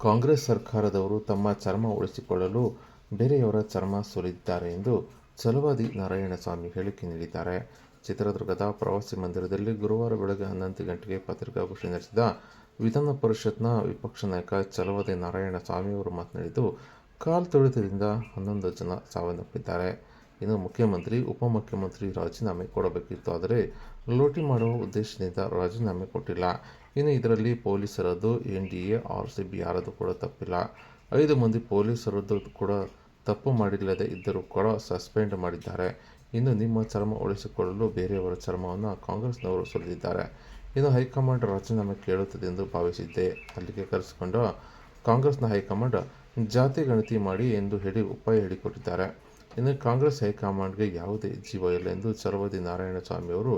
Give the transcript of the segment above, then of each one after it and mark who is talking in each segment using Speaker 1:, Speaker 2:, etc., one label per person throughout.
Speaker 1: ಕಾಂಗ್ರೆಸ್ ಸರ್ಕಾರದವರು ತಮ್ಮ ಚರ್ಮ ಉಳಿಸಿಕೊಳ್ಳಲು ಬೇರೆಯವರ ಚರ್ಮ ಸುರಿದಿದ್ದಾರೆ ಎಂದು ಛಲವಾದಿ ನಾರಾಯಣಸ್ವಾಮಿ ಹೇಳಿಕೆ ನೀಡಿದ್ದಾರೆ. ಚಿತ್ರದುರ್ಗದ ಪ್ರವಾಸಿ ಮಂದಿರದಲ್ಲಿ ಗುರುವಾರ ಬೆಳಗ್ಗೆ ಹನ್ನೊಂದು ಗಂಟೆಗೆ ಪತ್ರಿಕಾಗೋಷ್ಠಿ ನಡೆಸಿದ ವಿಧಾನ ಪರಿಷತ್ನ ವಿಪಕ್ಷ ನಾಯಕ ಛಲವಾದಿ ನಾರಾಯಣಸ್ವಾಮಿ ಅವರು ಮಾತನಾಡಿದ್ದು, ಕಾಲ್ ತುಳಿತದಿಂದ ಹನ್ನೊಂದು ಜನ ಸಾವನ್ನಪ್ಪಿದ್ದಾರೆ. ಇನ್ನು ಮುಖ್ಯಮಂತ್ರಿ, ಉಪಮುಖ್ಯಮಂತ್ರಿ ರಾಜೀನಾಮೆ ಕೊಡಬೇಕಿತ್ತು, ಆದರೆ ಲೋಟಿ ಮಾಡುವ ಉದ್ದೇಶದಿಂದ ರಾಜೀನಾಮೆ ಕೊಟ್ಟಿಲ್ಲ. ಇನ್ನು ಇದರಲ್ಲಿ ಪೊಲೀಸರದ್ದು N D A R C B ಯಾರದ್ದು ಕೂಡ ತಪ್ಪಿಲ್ಲ. ಐದು ಮಂದಿ ಪೊಲೀಸರದ್ದು ಕೂಡ ತಪ್ಪು ಮಾಡಿಲ್ಲದೆ ಇದ್ದರೂ ಕೂಡ ಸಸ್ಪೆಂಡ್ ಮಾಡಿದ್ದಾರೆ. ಇನ್ನು ನಿಮ್ಮ ಚರ್ಮ ಉಳಿಸಿಕೊಳ್ಳಲು ಬೇರೆಯವರ ಚರ್ಮವನ್ನು ಕಾಂಗ್ರೆಸ್ನವರು ಸುರಿದಿದ್ದಾರೆ. ಇನ್ನು ಹೈಕಮಾಂಡ್ ರಾಜೀನಾಮೆ ಕೇಳುತ್ತದೆ ಎಂದು ಭಾವಿಸಿದ್ದೆ. ಅಲ್ಲಿಗೆ ಕರೆಸಿಕೊಂಡು ಕಾಂಗ್ರೆಸ್ನ ಹೈಕಮಾಂಡ್ ಜಾತಿ ಗಣತಿ ಮಾಡಿ ಎಂದು ಹೇಳಿ ಉಪಾಯ ಹೇಳಿಕೊಟ್ಟಿದ್ದಾರೆ. ಇನ್ನು ಕಾಂಗ್ರೆಸ್ ಹೈಕಮಾಂಡ್ಗೆ ಯಾವುದೇ ಜೀವ ಇಲ್ಲ ಎಂದು ಚಲವಾದಿ ನಾರಾಯಣಸ್ವಾಮಿ ಅವರು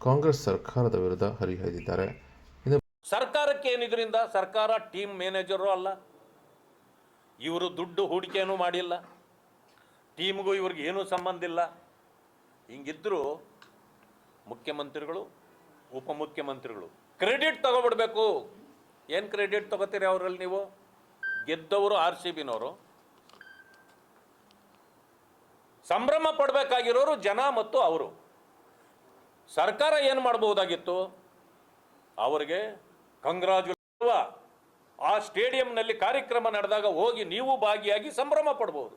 Speaker 1: ಕಾಂಗ್ರೆಸ್ ಸರ್ಕಾರದ ವಿರುದ್ಧ ಹರಿಹಾಯ್ದಿದ್ದಾರೆ.
Speaker 2: ಸರ್ಕಾರಕ್ಕೆ ಏನಿದ್ರಿಂದ ಸರ್ಕಾರ ಟೀಮ್ ಮ್ಯಾನೇಜರು ಅಲ್ಲ. ಇವರು ದುಡ್ಡು ಹೂಡಿಕೆನೂ ಮಾಡಿಲ್ಲ. ಟೀಮ್ಗೂ ಇವ್ರಿಗೆ ಏನೂ ಸಂಬಂಧ ಇಲ್ಲ. ಹಿಂಗಿದ್ರು ಮುಖ್ಯಮಂತ್ರಿಗಳು, ಉಪಮುಖ್ಯಮಂತ್ರಿಗಳು. ಕ್ರೆಡಿಟ್ ತಗೊಬಿಡ್ಬೇಕು. ಏನು ಕ್ರೆಡಿಟ್ ತಗೋತೀರಿ ಅವರಲ್ಲಿ ನೀವು? ಗೆದ್ದವರು ಆರ್ ಸಿ ಬಿನವರು. ಸಂಭ್ರಮ ಪಡಬೇಕಾಗಿರೋರು ಜನ ಮತ್ತು ಅವರು. ಸರ್ಕಾರ ಏನು ಮಾಡಬಹುದಾಗಿತ್ತು ಅವರಿಗೆ ಕಂಗ್ರಾಜು ಆ ಸ್ಟೇಡಿಯಂನಲ್ಲಿ ಕಾರ್ಯಕ್ರಮ ನಡೆದಾಗ ಹೋಗಿ ನೀವು ಭಾಗಿಯಾಗಿ ಸಂಭ್ರಮ ಪಡ್ಬೋದು.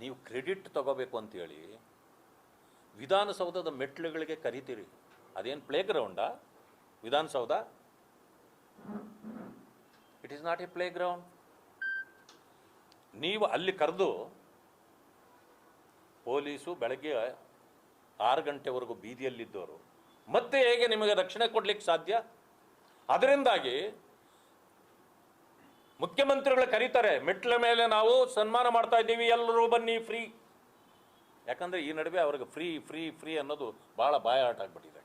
Speaker 2: ನೀವು ಕ್ರೆಡಿಟ್ ತಗೋಬೇಕು ಅಂತೇಳಿ ವಿಧಾನಸೌಧದ ಮೆಟ್ಲುಗಳಿಗೆ ಕರಿತೀರಿ. ಅದೇನು play ಗ್ರೌಂಡಾ? Vidhana Soudha? It is not a play ground ನೀವು ಅಲ್ಲಿ ಕರೆದು ಪೊಲೀಸು ಬೆಳಗ್ಗೆ ಆರು ಗಂಟೆವರೆಗೂ ಬೀದಿಯಲ್ಲಿದ್ದವರು ಮತ್ತೆ ಹೇಗೆ ನಿಮಗೆ ರಕ್ಷಣೆ ಕೊಡ್ಲಿಕ್ಕೆ ಸಾಧ್ಯ? ಅದರಿಂದಾಗಿ ಮುಖ್ಯಮಂತ್ರಿಗಳು ಕರೀತಾರೆ ಮೆಟ್ಲ ಮೇಲೆ ನಾವು ಸನ್ಮಾನ ಮಾಡ್ತಾ ಇದ್ದೀವಿ, ಎಲ್ಲರೂ ಬನ್ನಿ ಫ್ರೀ. ಯಾಕಂದ್ರೆ ಈ ನಡುವೆ ಅವ್ರಿಗೆ ಫ್ರೀ ಫ್ರೀ ಫ್ರೀ ಅನ್ನೋದು ಬಹಳ ಬಾಯಾಟ ಆಗ್ಬಿಟ್ಟಿದೆ.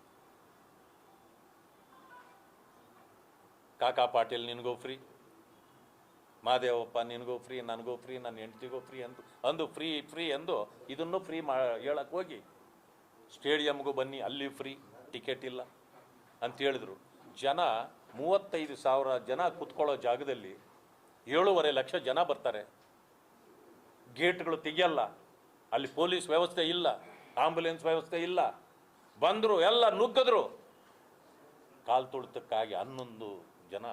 Speaker 2: ಕಾಕಾ ಪಾಟೀಲ್, ನಿನಗೂ ಫ್ರೀ. ಮಾದೇವಪ್ಪ ನಿನಗೂ ಫ್ರೀ, ನನಗೂ ಫ್ರೀ, ನನ್ನ ಹೆಂಡ್ತಿಗೂ ಫ್ರೀ ಅಂದು ಅಂದು ಫ್ರೀ ಫ್ರೀ ಎಂದು ಇದನ್ನು ಫ್ರೀ ಮಾ ಹೇಳಕ್ಕೆ ಹೋಗಿ. ಸ್ಟೇಡಿಯಮ್ಗೂ ಬನ್ನಿ, ಅಲ್ಲಿ ಫ್ರೀ. ಟಿಕೆಟ್ ಇಲ್ಲ ಅಂತ ಹೇಳಿದರು. ಜನ ಮೂವತ್ತೈದು ಸಾವಿರ ಜನ ಕುತ್ಕೊಳ್ಳೋ ಜಾಗದಲ್ಲಿ ಏಳೂವರೆ ಲಕ್ಷ ಜನ ಬರ್ತಾರೆ. ಗೇಟ್ಗಳು ತೆಗಿಯಲ್ಲ. ಅಲ್ಲಿ ಪೊಲೀಸ್ ವ್ಯವಸ್ಥೆ ಇಲ್ಲ, ಆಂಬುಲೆನ್ಸ್ ವ್ಯವಸ್ಥೆ ಇಲ್ಲ. ಬಂದರು ಎಲ್ಲ ನುಗ್ಗಿದ್ರು. ಕಾಲು ತುಳಿತಕ್ಕಾಗಿ ಹನ್ನೊಂದು ಜನ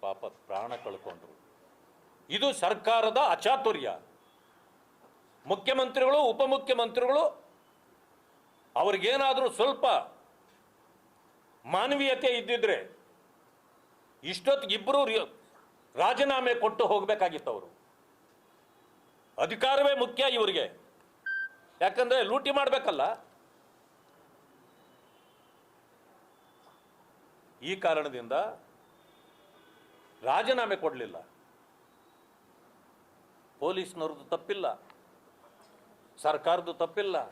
Speaker 2: ಪಾಪ ಪ್ರಾಣ ಕಳ್ಕೊಂಡ್ರು. ಇದು ಸರ್ಕಾರದ ಅಚಾತುರ್ಯ. ಮುಖ್ಯಮಂತ್ರಿಗಳು, ಉಪಮುಖ್ಯಮಂತ್ರಿಗಳು, ಅವ್ರಿಗೇನಾದರೂ ಸ್ವಲ್ಪ ಮಾನವೀಯತೆ ಇದ್ದಿದ್ರೆ ಇಷ್ಟೊತ್ತಿಗೆ ಇಬ್ಬರು ರಾಜೀನಾಮೆ ಕೊಟ್ಟು ಹೋಗಬೇಕಾಗಿತ್ತು ಅವರು. ಅಧಿಕಾರವೇ ಮುಖ್ಯ ಇವರಿಗೆ. ಯಾಕಂದ್ರೆ ಲೂಟಿ ಮಾಡಬೇಕಲ್ಲ. ಈ ಕಾರಣದಿಂದ ರಾಜೀನಾಮೆ ಕೊಡಲಿಲ್ಲ. ಪೊಲೀಸ್ನವ್ರದ್ದು ತಪ್ಪಿಲ್ಲ. ಸರ್ಕಾರದ್ದು ತಪ್ಪಿಲ್ಲ.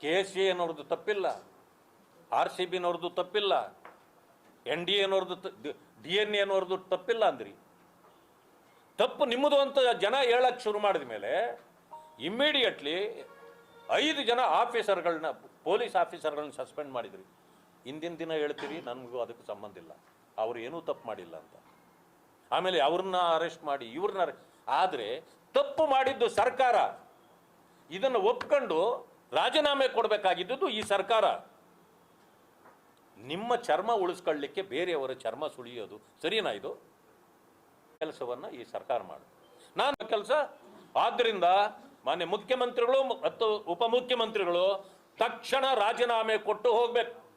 Speaker 2: ಕೆ ಎಸ್ ಅನ್ನೋರ್ದು ತಪ್ಪಿಲ್ಲ. ಆರ್ ಸಿ ಬಿನವ್ರದ್ದು ತಪ್ಪಿಲ್ಲ. ಎನ್ ಡಿ ಎನವ್ರದ್ದು ಡಿ ಎನ್ ಎನವ್ರದ್ದು ತಪ್ಪಿಲ್ಲ ಅಂದ್ರಿ. ತಪ್ಪು ನಿಮ್ಮದು ಅಂತ ಜನ ಹೇಳಕ್ಕೆ ಶುರು ಮಾಡಿದ ಮೇಲೆ ಇಮ್ಮಿಡಿಯೇಟ್ಲಿ ಐದು ಜನ ಆಫೀಸರ್ಗಳನ್ನ ಪೊಲೀಸ್ ಆಫೀಸರ್ಗಳನ್ನ ಸಸ್ಪೆಂಡ್ ಮಾಡಿದ್ರಿ. ಹಿಂದಿನ ದಿನ ಹೇಳ್ತೀರಿ, ನನಗೂ ಅದಕ್ಕೆ ಸಂಬಂಧ ಇಲ್ಲ. ಅವ್ರು ಏನೂ ತಪ್ಪು ಮಾಡಿಲ್ಲ ಅಂತ. ಆಮೇಲೆ ಅವ್ರನ್ನ ಅರೆಸ್ಟ್ ಮಾಡಿ, ಇವ್ರನ್ನ ಆದರೆ ತಪ್ಪು ಮಾಡಿದ್ದು ಸರ್ಕಾರ. ಇದನ್ನು ಒಪ್ಕೊಂಡು ರಾಜೀನಾಮೆ ಕೊಡಬೇಕಾಗಿದ್ದು ಈ ಸರ್ಕಾರ. ನಿಮ್ಮ ಚರ್ಮ ಉಳಿಸ್ಕೊಳ್ಳಿಕ್ಕೆ ಬೇರೆಯವರ ಚರ್ಮ ಸುಳಿಯೋದು ಸರಿನಾ ಇದು? ಕೆಲಸವನ್ನು ಈ ಸರ್ಕಾರ ಮಾಡು. ನಾನು ಕೆಲಸ ಆದ್ದರಿಂದ ಮಾನ್ಯ ಮುಖ್ಯಮಂತ್ರಿಗಳು ಮತ್ತು ಉಪಮುಖ್ಯಮಂತ್ರಿಗಳು ತಕ್ಷಣ ರಾಜೀನಾಮೆ ಕೊಟ್ಟು ಹೋಗ್ಬೇಕು.